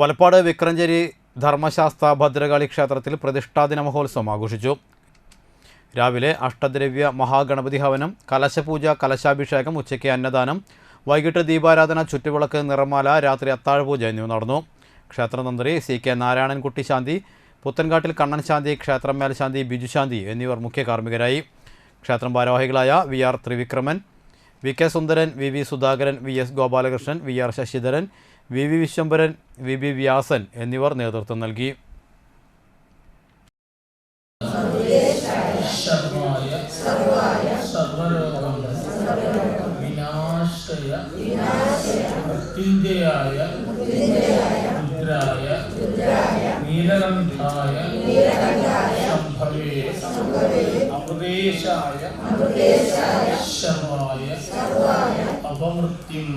വലപ്പാട് വിക്രഞ്ചേരി ധർമ്മശാസ്ത്ര ഭദ്രകാളി ക്ഷേത്രത്തിൽ പ്രതിഷ്ഠാദിന മഹോത്സവം ആഘോഷിച്ചു. രാവിലെ അഷ്ടദ്രവ്യ മഹാഗണപതി ഹവനം കലശപൂജ കലശാഭിഷേകം ഉച്ചയ്ക്ക് അന്നദാനം വൈകിട്ട് ദീപാരാധന ചുറ്റുവിളക്ക് നിറമാല രാത്രി അത്താഴപൂജ എന്നിവ നടന്നു. ക്ഷേത്രതന്ത്രി സി കെ നാരായണൻകുട്ടി ശാന്തി പുത്തൻകാട്ടിൽ കണ്ണൻ ശാന്തി ക്ഷേത്രം മേൽശാന്തി ബിജു ശാന്തി എന്നിവർ മുഖ്യ കാർമ്മികരായി. ക്ഷേത്രം ഭാരവാഹികളായ V R Trivikraman V K Sundaran V V Sudhakaran V S Gopalakrishnan V R Sasidharan V V Viswambharan V B Vyasan എന്നിവർ നേതൃത്വം നൽകി. ശർവായ അപമൃത്യും